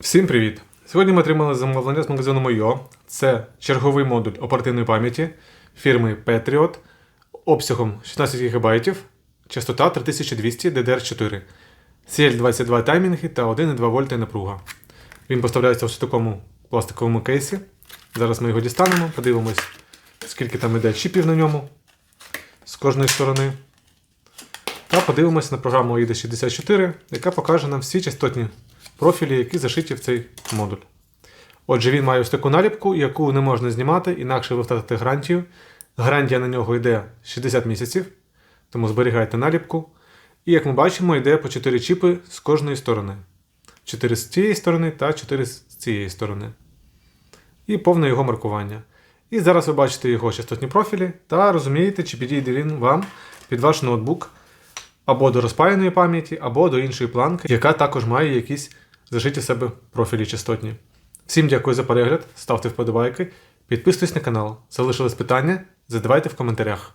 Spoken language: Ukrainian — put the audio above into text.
Всім привіт! Сьогодні ми отримали замовлення з магазину Moyo. Це черговий модуль оперативної пам'яті фірми Patriot обсягом 16 ГБ, частота 3200 DDR4, CL22 таймінги та 1,2 вольти напруга. Він поставляється у такому пластиковому кейсі. Зараз ми його дістанемо, подивимось, скільки там іде чіпів на ньому з кожної сторони. Та подивимося на програму AIDA 64, яка покаже нам всі частотні профілі, які зашиті в цей модуль. Отже, він має ось таку наліпку, яку не можна знімати, інакше ви втратите гарантію. Гарантія на нього йде 60 місяців, тому зберігайте наліпку. І як ми бачимо, йде по 4 чіпи з кожної сторони. 4 з цієї сторони та 4 з цієї сторони. І повне його маркування. І зараз ви бачите його частотні профілі та розумієте, чи підійде він вам під ваш ноутбук або до розпаяної пам'яті, або до іншої планки, яка також має якісь зашиті у себе профілі частотні. Всім дякую за перегляд, ставте вподобайки, підписуйтесь на канал. Залишились питання, задавайте в коментарях.